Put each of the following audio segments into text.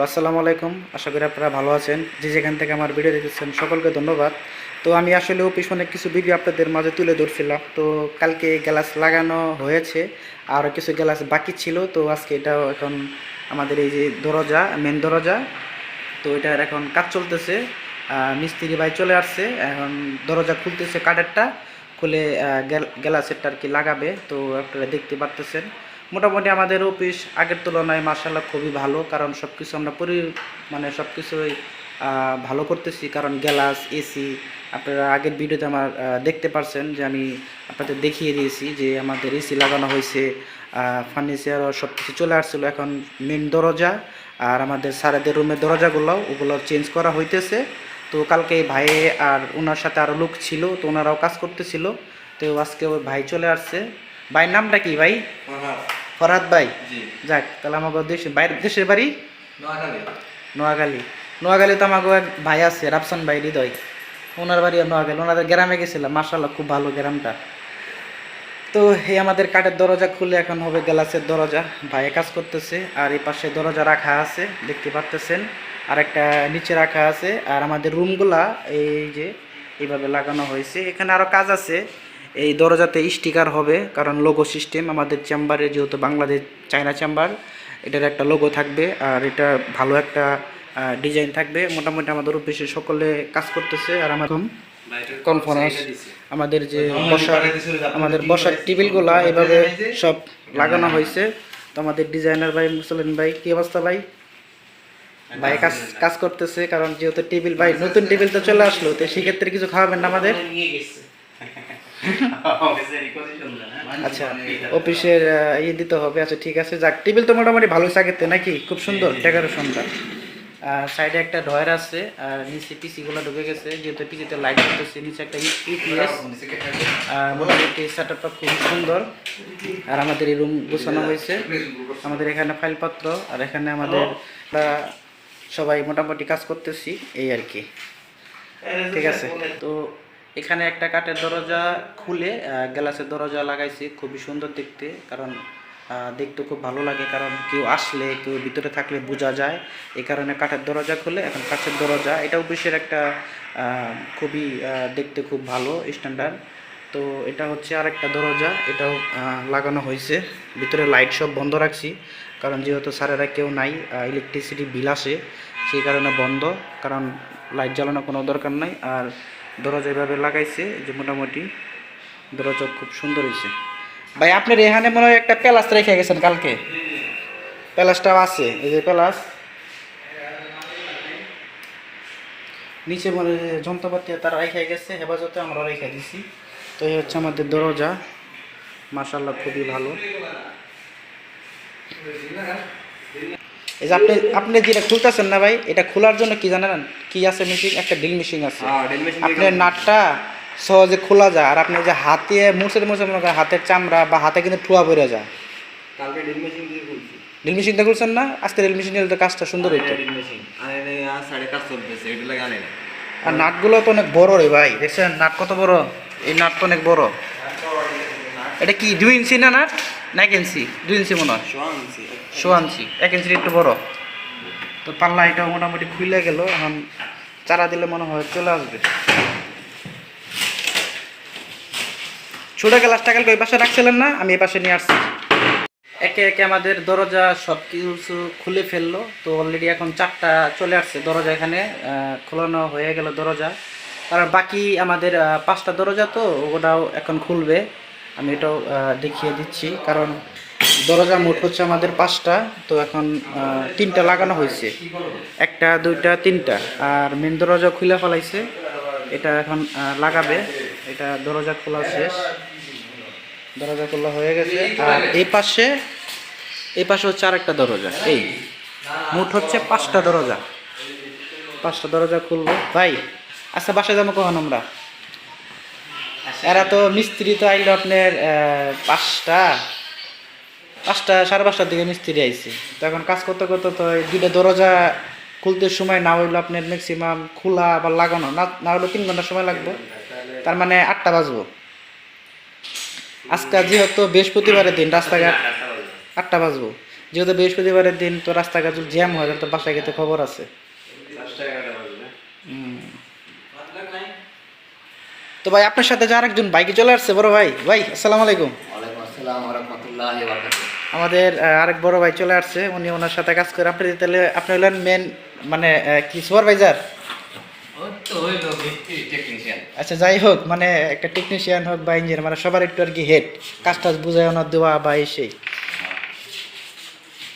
আসসালামু আলাইকুম। আশা করি আপনারা ভালো আছেন। যে যেখান থেকে আমার ভিডিও দেখেছেন সকলকে ধন্যবাদ। তো আমি আসলে পিছনে কিছু ভিডিও আপনাদের মাঝে তুলে ধরছিলাম। তো কালকে গ্লাস লাগানো হয়েছে আর কিছু গ্লাস বাকি ছিল। তো আজকে এটা এখন আমাদের এই যে দরজা মেন দরজা, তো এটার এখন কাজ চলতেছে। মিস্ত্রি ভাই চলে আসছে। এখন দরজা খুলতেছে কাঠেরটা। খুলে গ্যালাসেরটা আর কি লাগাবে। তো আপনারা দেখতে পারতেছেন। মোটামুটি আমাদের অফিস আগের তুলনায় মার্শাল্লাহ খুবই ভালো, কারণ সব কিছু আমরা পরি মানে সব কিছুই ভালো করতেছি। কারণ গ্যালাস, এসি, আপনারা আগের ভিডিওতে আমার দেখতে পারছেন যে আমি আপনাদের দেখিয়ে দিয়েছি যে আমাদের এসি লাগানো হয়েছে। ফার্নিচারও সব কিছু চলে আসছিল এখন মেন দরজা, আর আমাদের স্যারেদের রুমের দরজাগুলো ওগুলো চেঞ্জ করা হইতেছে। তো কালকে ভাই আর ওনার সাথে আরও লোক ছিল, তো ওনারাও কাজ করতেছিল। তো আজকে ওই ভাই চলে আসছে। ভাইয়ের নামটা কি ভাই? ফরহাদ ভাই? যাক তাহলে আমাকে দেশে বাইরের দেশের বাড়ি? নোয়াখালী। নোয়াখালী। তো আমাকে এক ভাই আছে রাফসান ভাই হৃদয়। ওনার বাড়ি নোয়াখালী। ওনাদের গ্রামে গেছিলাম মার্শাল্লাহ খুব ভালো গ্রামটা। তো এই আমাদের কাঠের দরজা খুলে এখন হবে গ্লাসের দরজা। ভাইয়ে কাজ করতেছে আর এই পাশে দরজা রাখা আছে দেখতে পারতেছেন। আর একটা নিচে রাখা আছে আর আমাদের রুমগুলা এই যে এইভাবে লাগানো হয়েছে। এখানে আরও কাজ আছে। এই দরজাতে স্টিকার হবে কারণ লোগো সিস্টেম আমাদের চেম্বারে যেহেতু বাংলাদেশ চায়না চেম্বার এটার একটা লোগো থাকবে আর এটা ভালো একটা ডিজাইন থাকবে। মোটামুটি আমাদের অফিসে সকলে কাজ করতেছে আর আমার কনফারেন্স আমাদের যে বসার আমাদের বসার টেবিলগুলা এভাবে সব লাগানো হয়েছে। তো আমাদের ডিজাইনার ভাই মুসলিম ভাই কি অবস্থা ভাই? ভাই কাজ কাজ করতেছে কারণ যেহেতু টেবিল ভাই নতুন টেবিল তো চলে আসলো তো সেক্ষেত্রে কিছু খাওয়াবেন না আমাদের? আচ্ছা অফিসের আহ, ইয়ে দিতে হবে। আচ্ছা ঠিক আছে যাক টেবিল তো মোটামুটি ভালো আগেতে নাকি? খুব সুন্দর ডেকোরেশনটা। সাইডে একটা ডয়ার আছে আর নিচে পিসিগুলো ঢুকে গেছে যেহেতু পিসিতে লাইট করতেছে নিচে একটা ইপিএস। মোটামুটি সেটআপটা খুব সুন্দর। আর আমাদের এই রুম গোছানো হয়েছে। আমাদের এখানে ফাইলপত্র আর এখানে আমাদের সবাই মোটামুটি কাজ করতেছি এই আর কি। ঠিক আছে তো এখানে একটা কাঠের দরজা খুলে আহ, গ্লাসের দরজা লাগাইছি খুবই সুন্দর দেখতে কারণ দেখতে খুব ভালো লাগে কারণ কেউ আসলে কেউ ভিতরে থাকলে বোঝা যায়। এই কারণে কাঠের দরজা খুলে এখন কাঠের দরজা এটা অফিসের একটা খুবই দেখতে খুব ভালো স্ট্যান্ডার্ড তো এটা হচ্ছে আরেকটা দরজা এটাও লাগানো হয়েছে। ভিতরে লাইট সব বন্ধ রাখছি কারণ যেহেতু স্যারেরা কেউ নাই ইলেকট্রিসিটি বিল আসে সেই কারণে বন্ধ কারণ লাইট জ্বালানোর কোনো দরকার নাই। আর দরজা এভাবে লাগাইছে যে মোটামুটি দরজা খুব সুন্দর হয়েছে ভাই, আপনার এখানে মনে হয় একটা প্যালাস রেখে গেছেন কালকে? প্যালাসটাও আছে, এই যে প্যালাস। নিচে মনে যন্ত্রপাতি তারা রেখে গেছে, হেফাজতে আমরা রেখে দিছি। তো এই হচ্ছে আমাদের দরজা। মাসাল্লাহ খুবই ভালো। এই যে আপনি আপনি যেটা খুলতেছেন না ভাই এটা খোলার জন্য কি জানেন? কি আছে মেশিন একটা ড্রিল মেশিন আছে। আপনার নাটটা সহজে খোলা যায় আর আপনি যে হাতে মুছে মুছে মনে করেন হাতের চামড়া বা হাতে কিন্তু ঠুয়া পড়ে যায়। কালকে ড্রিল মেশিন দিয়ে খুলছি। ড্রিল মেশিনটা খুলছেন না? আজকে ড্রিল মেশিন তো কাজটা সুন্দর হইতো। আর নাটগুলো তো অনেক বড় রে ভাই। দেখছেন নাট কত বড়? এই নাট তো অনেক বড়। এটা কি দুই ইঞ্চি না নাট? না এক ইঞ্চি? দুই ইঞ্চি মনে হয়। শো আনছি এক ইঞ্চির একটু বড়। তো পাল্লা এটা মোটামুটি খুলে গেল এখন চারা দিলে মনে হয় চলে আসবে। ছোটো গ্লাসটা কালকে ওই পাশে রাখছিলেন না? আমি এই পাশে নিয়ে আসছি। একে একে আমাদের দরজা সব কিছু খুলে ফেলল। তো অলরেডি এখন চারটা চলে আসছে দরজা এখানে খোলানো হয়ে গেল দরজা। কারণ বাকি আমাদের পাঁচটা দরজা তো ওটাও এখন খুলবে। আমি এটাও দেখিয়ে দিচ্ছি। কারণ দরজা মোট হচ্ছে আমাদের পাঁচটা, তো এখন তিনটা লাগানো হয়েছে। একটা, দুইটা, তিনটা। আর মেন দরজা খুলে ফেলাইছে। এটা এখন লাগাবে। এটা দরজা খোলা শেষ। দরজা খোলা হয়ে গেছে। আর এই পাশে এই পাশে হচ্ছে আর একটা দরজা। এই, মোট হচ্ছে পাঁচটা দরজা। পাঁচটা দরজা খুলবো। ভাই আচ্ছা বাসায় যাব কখন আমরা? এরা তো মিস্ত্রি তো আইলো আপনার পাঁচটা পাঁচটা, সাড়ে পাঁচটার দিকে মিস্ত্রি আইছে। এখন কাজ করতে করতে তো দুইটা দরজা খুলতে সময় না হইল আপনার ম্যাক্সিমাম খোলা বা লাগানো। না না হইল তিন ঘণ্টা সময় লাগবে। তার মানে আটটা বাজবো। আজকে যেহেতু বৃহস্পতিবারের দিন রাস্তাঘাট আটটা বাজবো। যেহেতু বৃহস্পতিবারের দিন তো রাস্তাঘাট জ্যাম হয় তো বাসায় গেতে খবর আছে হুম। তো ভাই আপনার সাথে যে আরেকজন বাইকে চলে আসছে বড় ভাই। ভাই আসসালামু আলাইকুম। আমাদের আরেক বড় ভাই চলে আসছে উনি ওনার সাথে কাজ করে। আপনি তাহলে আপনি হলেন মেন মানে কি সুপারভাইজার আচ্ছা যাই হোক মানে একটা টেকনিশিয়ান হোক বা ইঞ্জিনিয়ার মানে সবার একটু আর কি হেড কাজ টাজ বুঝায় ওনার দেওয়া বা এসেই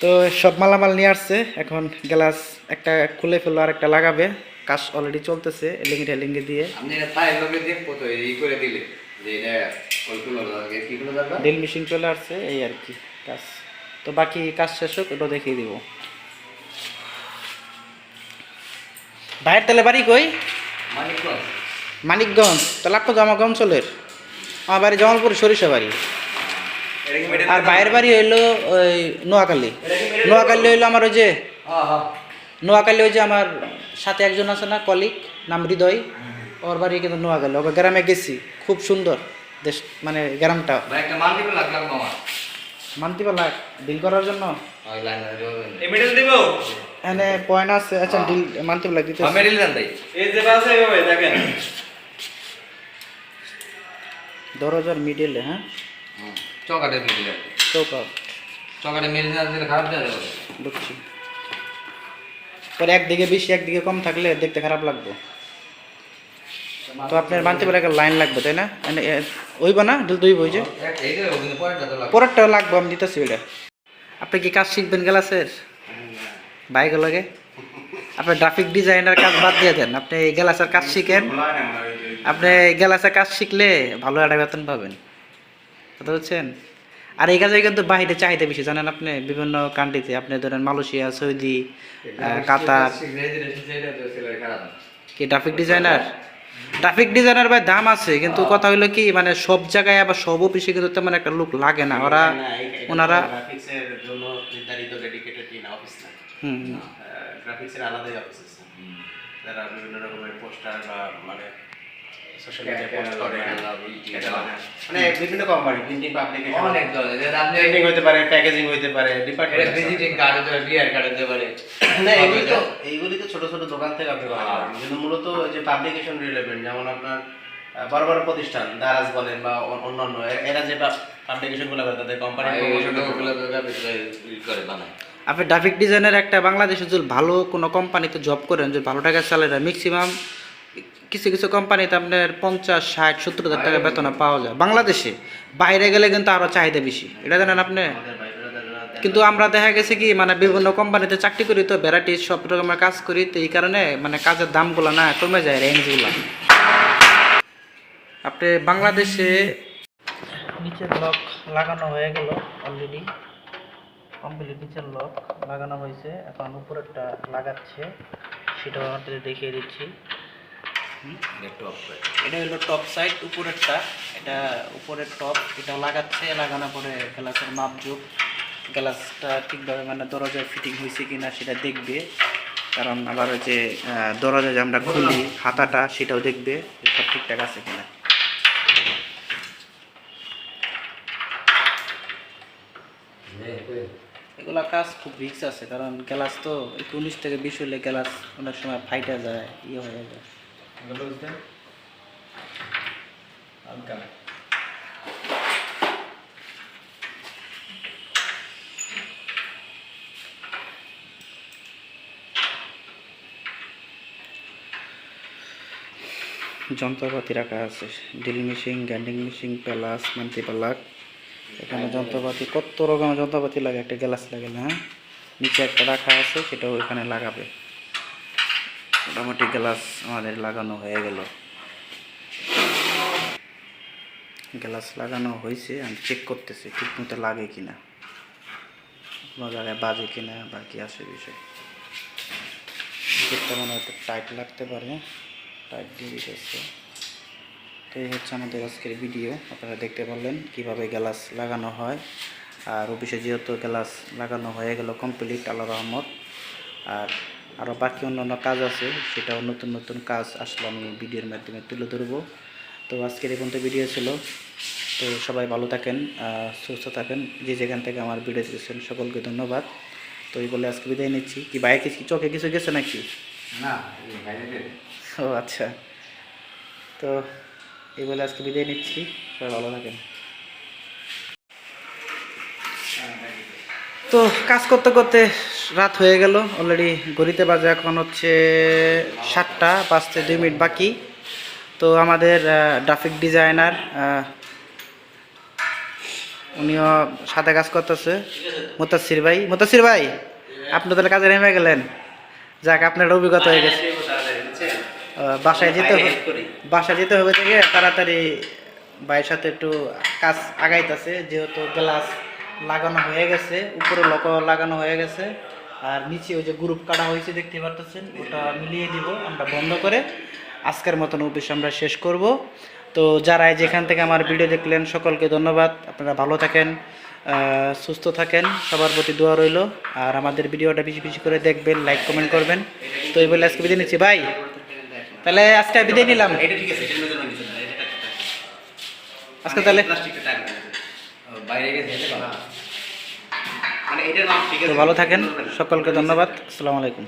তো সব মালামাল নিয়ে আসছে এখন গ্লাস একটা খুলে ফেলল আর একটা লাগাবে। কাজ অলরেডি চলতেছে এলিঙ্গি টেলিঙ্গি দিয়ে। আপনি তাই লোকে দেখব তো এই করে দিলে যে এটা কলকুলো লাগে কি গুলো দরকার ড্রিল মেশিন চলে আসছে এই আর কি কাজ। তো বাকি কাজ শেষ হোক ওটা দেখিয়ে দিব। ভাইয়ের তাহলে বাড়ি কই? মানিকগঞ্জ। তো আপনার জমাগঞ্জ অঞ্চলের। আমার বাড়ি জামালপুর সরিষা বাড়ি। আর বাইরের বাড়ি হইল ওই নোয়াখালী। নোয়াখালী হইল আমার ওই যে হ্যাঁ হ্যাঁ। নোয়াখালী ওই যে আমার সাথে একজন আছে না কলিক নাম হৃদয়। ওর বাড়ি কিন্তু নোয়াখালী। ওকে গ্রামে গেছি। খুব সুন্দর দেশ মানে গ্রামটা। ভাই একটা মাল্টিপল লাগলাম মামা? মান্তিপালা ডিল করার জন্য? মেডেল এখানে পয়েন্ট আছে। আচ্ছা ডিল দিতে আমি মেডেল দেন এই যে আছে এইভাবে দেখেন। দরজার মিডিলে হ্যাঁ? চকাটে দিলে চৌকাট চকাটে মেরে দিলে খারাপ দেওয়া যাবে। বুঝছি। পরে একদিকে বেশি একদিকে কম থাকলে দেখতে খারাপ লাগবে। তো আপনার মানতে পারে একটা লাইন লাগবে তাই না? মানে, এ, না? ডিল দইব ওই যে? পরেরটাও লাগবে আমি দিতেছি ওইটা। আপনি কি কাজ শিখবেন গ্লাসের বাইক লাগে? আপনি গ্রাফিক ডিজাইনার কাজ বাদ দিয়ে দেন। আপনি গ্লাসের কাজ শিখেন। আপনি গ্লাসের কাজ শিখলে ভালো একটা বেতন পাবেন। কথা বলছেন আর এই কাজে কিন্তু বাইরে চাহিদা বেশি জানেন আপনি? বিভিন্ন কান্ট্রিতে আপনি ধরেন মালয়েশিয়া সৌদি কাতার। কি ট্রাফিক ডিজাইনার ট্রাফিক ডিজাইনার ভাই দাম আছে কিন্তু কথা হলো কি মানে সব জায়গায় আবার সব অফিসে কিন্তু তেমন একটা লোক লাগে না। ওরা ওনারা গ্রাফিক্সের জন্য নির্ধারিত ডেডিকেটেড ইন অফিস না। হুম। হুম। গ্রাফিক্সের আলাদাই অফিস আছে। যারা বিভিন্ন রকমের পোস্টার বা মানে সোশ্যাল মিডিয়া পোস্ট করে। মানে বিভিন্ন কোম্পানি প্রিন্টিং পাবলিকেশন অনেক ধরনের যেটা আপনি প্রিন্টিং হতে পারে প্যাকেজিং হতে পারে ডিপার্টমেন্ট ভিজিটিং কার্ড হতে পারে বিয়ার কার্ড হতে পারে। না এইগুলি তো এইগুলি তো ছোট ছোট দোকান থেকে আপনি করা কিন্তু মূলত যে পাবলিকেশন রিলেভেন্ট যেমন আপনার বড় বড় প্রতিষ্ঠান দারাজ বলেন বা অন্যান্য এরা যে পাবলিকেশনগুলো করে তাদের কোম্পানি করে বানায়। আপনি গ্রাফিক ডিজাইনের একটা বাংলাদেশে যদি ভালো কোনো কোম্পানিতে জব করেন যদি ভালো টাকা স্যালারি ম্যাক্সিমাম কিছু কিছু কোম্পানিতে আপনার পঞ্চাশ, ষাট, সত্তর হাজার টাকা বেতন পাওয়া যায়। বাংলাদেশে বাইরে গেলে কিন্তু আরও চাহিদা বেশি। এটা জানেন আপনি? কিন্তু আমরা দেখা গেছে কি মানে বিভিন্ন কোম্পানিতে চাকরি করি তো ভ্যারাইটি সব রকমের কাজ করি, তো এই কারণে মানে কাজের দামগুলো না কমে যায় রেঞ্জগুলো আপনি বাংলাদেশে নিচের লক লাগানো হয়ে গেল অলরেডি কমপ্লিট নিচের লক লাগানো হয়েছে। এখন উপরেরটা লাগাচ্ছে। সেটাও আপনাদের দেখিয়ে দিচ্ছি। টপ সাইড উপরেরটা। এটা উপরের টপ এটা লাগাচ্ছে পরে গ্লাসের মাপযোগ গ্লাসটা ঠিকভাবে মানে দরজায় ফিটিং হয়েছে সেটা দেখবে। কারণ আবার যে দরজা যে আমরা খুলি হাতাটা সেটাও দেখবে সব ঠিকঠাক আছে কিনা। এগুলা কাজ খুব রিক্স আছে, কারণ গ্লাস তো একটু উনিশ থেকে বিশ হলে গ্লাস অনেক সময় ফাইটা যায় ইয়ে হয়ে যায়। যন্ত্রপাতি রাখা আছে। ড্রিল মেশিন গ্যান্ডিং মেশিন প্যালাস মান্তি পালাক এখানে যন্ত্রপাতি কত রকমের যন্ত্রপাতি লাগে? একটা গ্লাস লাগে না হ্যাঁ? নিচে একটা রাখা আছে সেটাও এখানে লাগাবে। মোটামুটি গ্লাস আমাদের লাগানো হয়ে গেল। গ্লাস লাগানো হয়েছে, আমি চেক করতেছি ঠিক মতো লাগে কিনা। কোনো জায়গায় বাজে কিনা বা কি আছে বিষয়। চেকটা মনে হয় টাইট লাগতে পারে টাইট দিয়ে দিতেছে। তো এই হচ্ছে আমাদের আজকের ভিডিও আপনারা দেখতে পারলেন কীভাবে গ্লাস লাগানো হয়। আর অফিসে যেহেতু গ্লাস লাগানো হয়ে গেল কমপ্লিট আল্লাহ রহমত। আর আরও বাকি অন্যান্য কাজ আছে সেটাও নতুন নতুন কাজ আসলে আমি ভিডিওর মাধ্যমে তুলে ধরবো। তো আজকের এই পর্যন্ত ভিডিও ছিল। তো তো সবাই ভালো থাকেন সুস্থ থাকেন। যে যেখান থেকে আমার ভিডিও দেখছেন সকলকে ধন্যবাদ। তো এই বলে আজকে বিদায় নিচ্ছি। কি বাইকে কি চোখে কিছু গেছে নাকি? না বাইরে। ও আচ্ছা। তো এই বলে আজকে বিদায় নিচ্ছি। সবাই ভালো থাকেন। তো কাজ করতে করতে রাত হয়ে গেল। অলরেডি ঘড়িতে বাজে এখন হচ্ছে সাতটা পাঁচতে দুই মিনিট বাকি। তো আমাদের গ্রাফিক ডিজাইনার উনিও সাথে কাজ করতেছে। মোতাসির ভাই। মোতাসির ভাই আপনি তাহলে কাজে নেমে গেলেন। যাক আপনার অভিজ্ঞতা হয়ে গেছে। বাসায় যেতে হবে বাসায় যেতে হবে থেকে তাড়াতাড়ি ভাইয়ের সাথে একটু কাজ আগাইতেছে যেহেতু গ্লাস লাগানো হয়ে গেছে, উপরে লক লাগানো হয়ে গেছে, আর নিচে ওই যে গ্রুপ কাটা হয়েছে, দেখতে পারতেছেন, ওটা মিলিয়ে দিব, আমরা বন্ধ করে। আজকের মতন অফিস আমরা শেষ করব। তো যারা যেখান থেকে আমার ভিডিও দেখলেন, সকলকে ধন্যবাদ। আপনারা ভালো থাকেন সুস্থ থাকেন, সবার প্রতি দোয়া রইল। আর আমাদের ভিডিওটা বেশি বেশি করে দেখবেন লাইক কমেন্ট করবেন। তো এই বলে আজকে বিদায় নিচ্ছি ভাই তাহলে আজকে বিদায় নিলাম। আজকে তাহলে ভালো থাকেন সকলকে ধন্যবাদ। আসসালামু আলাইকুম।